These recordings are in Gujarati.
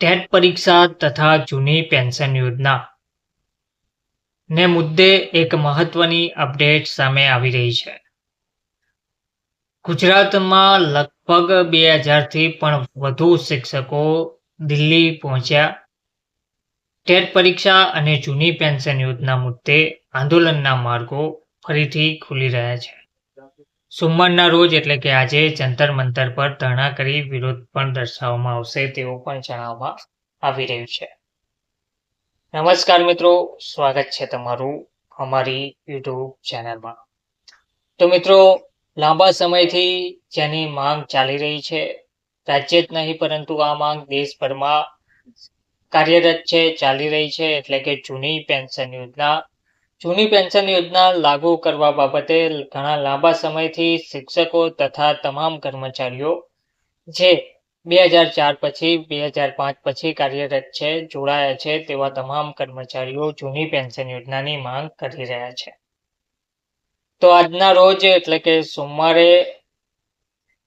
ટેટ પરીક્ષા તથા જૂની પેન્શન યોજના. ને મુદ્દે એક મહત્વની અપડેટ સામે આવી રહી છે. ગુજરાતમાં લગભગ બે હજારથી પણ વધુ શિક્ષકો દિલ્હી પહોંચ્યા. ટેટ પરીક્ષા અને જૂની પેન્શન યોજના મુદ્દે આંદોલનના માર્ગો ફરીથી ખુલી રહ્યા છે. સોમવારના રોજ એટલે કે આજે જંતર મંતર પર ધરણા કરી વિરોધ પણ દર્શાવવામાં આવશે તેવું પણ જણાવવામાં આવી રહ્યું છે. નમસ્કાર મિત્રો, સ્વાગત છે તમારું અમારી યુટ્યુબ ચેનલમાં. તો મિત્રો, લાંબા સમયથી જેની માંગ ચાલી રહી છે, રાજ્ય જ નહીં પરંતુ આ માંગ દેશભરમાં કાર્યરત છે, ચાલી રહી છે, એટલે કે જૂની પેન્શન યોજના જૂની પેન્શન યોજના લાગુ કરવા બાબતે ઘણા લાંબા સમયથી શિક્ષકો તથા તમામ કર્મચારીઓ, જે બે હજાર ચાર પછી બે હજાર પાંચ પછી કાર્યરત છે, જોડાયા છે તેવા તમામ કર્મચારીઓ જૂની પેન્શન યોજનાની માંગ કરી રહ્યા છે. તો આજના રોજ એટલે કે સોમવારે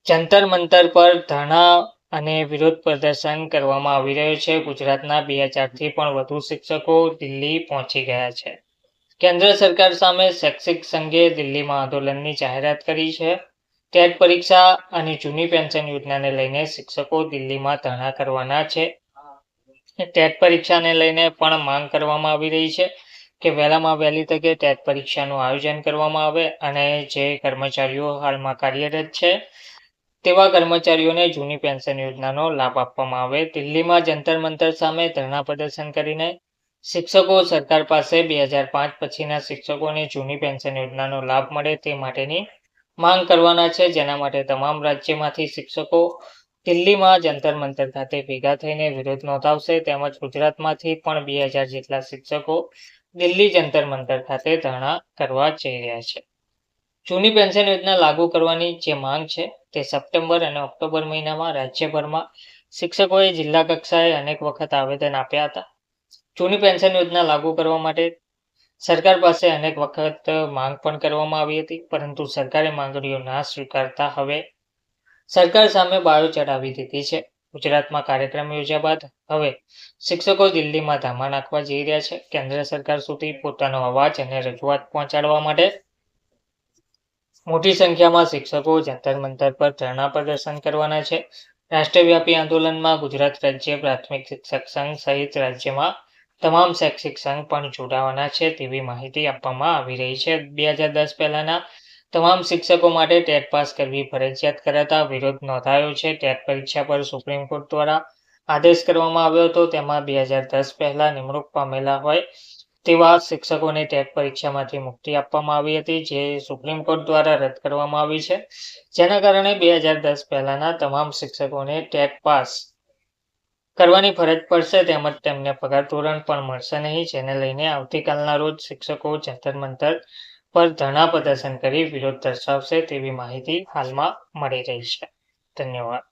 જંતર મંતર પર ધરણા અને વિરોધ પ્રદર્શન કરવામાં આવી રહ્યું છે. ગુજરાતના બે હજારથી પણ વધુ શિક્ષકો દિલ્હી પહોંચી ગયા છે. કેન્દ્ર સરકાર સામે શૈક્ષિક સંઘે દિલ્હીમાં આંદોલનની જાહેરાત કરી છે. ટેટ પરીક્ષા અને જૂની પેન્શન યોજનાને લઈને શિક્ષકો દિલ્હીમાં ધરણા કરવાના છે. ટેટ પરીક્ષાને લઈને પણ માંગ કરવામાં આવી રહી છે કે વહેલામાં વહેલી તકે ટેટ પરીક્ષાનું આયોજન કરવામાં આવે અને જે કર્મચારીઓ હાલમાં કાર્યરત છે, તેવા કર્મચારીઓને જૂની પેન્શન યોજનાનો લાભ આપવામાં આવે. દિલ્હીમાં જંતર મંતર સામે ધરણા પ્રદર્શન કરીને શિક્ષકો સરકાર પાસે બે હજાર પાંચ પછીના શિક્ષકોને જૂની પેન્શન યોજનાનો લાભ મળે તે માટેની માંગ કરવાના છે. જેના માટે તમામ રાજ્યમાંથી શિક્ષકો દિલ્હીમાં જંતર મંતર ખાતે ભેગા થઈને વિરોધ નોંધાવશે તેમજ ગુજરાતમાંથી પણ બે હજાર જેટલા શિક્ષકો દિલ્હી જંતર મંતર ખાતે ધરણા કરવા જઈ રહ્યા છે. જૂની પેન્શન યોજના લાગુ કરવાની જે માંગ છે તે સપ્ટેમ્બર અને ઓક્ટોબર મહિનામાં રાજ્યભરમાં શિક્ષકોએ જિલ્લા કક્ષાએ અનેક વખત આવેદન આપ્યા હતા. જૂની પેન્શન યોજના લાગુ કરવા માટે સરકાર પાસે અનેક વખત માંગ પણ કરવામાં આવી હતી, પરંતુ સરકારે માંગણીઓ ના સ્વીકારતા હવે સરકાર સામે બાયો ચડાવી દીધી છે. ગુજરાતમાં કાર્યક્રમ યોજ્યા બાદ હવે શિક્ષકો દિલ્હીમાં ધામા નાખવા જઈ રહ્યા છે. કેન્દ્ર સરકાર સુધી પોતાનો અવાજ અને રજૂઆત પહોંચાડવા માટે મોટી સંખ્યામાં શિક્ષકો જંતર મંતર પર ધરણા પ્રદર્શન કરવાના છે. રાષ્ટ્રવ્યાપી આંદોલનમાં ગુજરાત રાજ્ય પ્રાથમિક શિક્ષક સંઘ સહિત રાજ્યમાં તમામ શૈક્ષિક સંઘ પણ જોડાવાના છે તેવી માહિતી આપવામાં આવી રહી છે. બે હજાર દસ પહેલાના તમામ શિક્ષકો માટે ટેટ પાસ કરવી ફરજિયાત કરાતા વિરોધ નોંધાયો છે. ટેટ પરીક્ષા પર સુપ્રીમ કોર્ટ દ્વારા આદેશ કરવામાં આવ્યો હતો. તેમાં બે હજાર દસ પહેલા નિમણૂક પામેલા હોય તેવા શિક્ષકોને ટેટ પરીક્ષામાંથી મુક્તિ આપવામાં આવી હતી, જે સુપ્રીમ કોર્ટ દ્વારા રદ કરવામાં આવી છે. જેના કારણે બે હજાર દસ પહેલાના તમામ શિક્ષકોને ટેટ પાસ કરવાની ફરજ પડશે તેમજ તેમને પગાર ધોરણ પણ મળશે નહીં, જેને લઈને આવતીકાલના રોજ શિક્ષકો જંતર મંતર પર ધરણા પ્રદર્શન કરી વિરોધ દર્શાવશે તેવી માહિતી હાલમાં મળી રહી છે. ધન્યવાદ.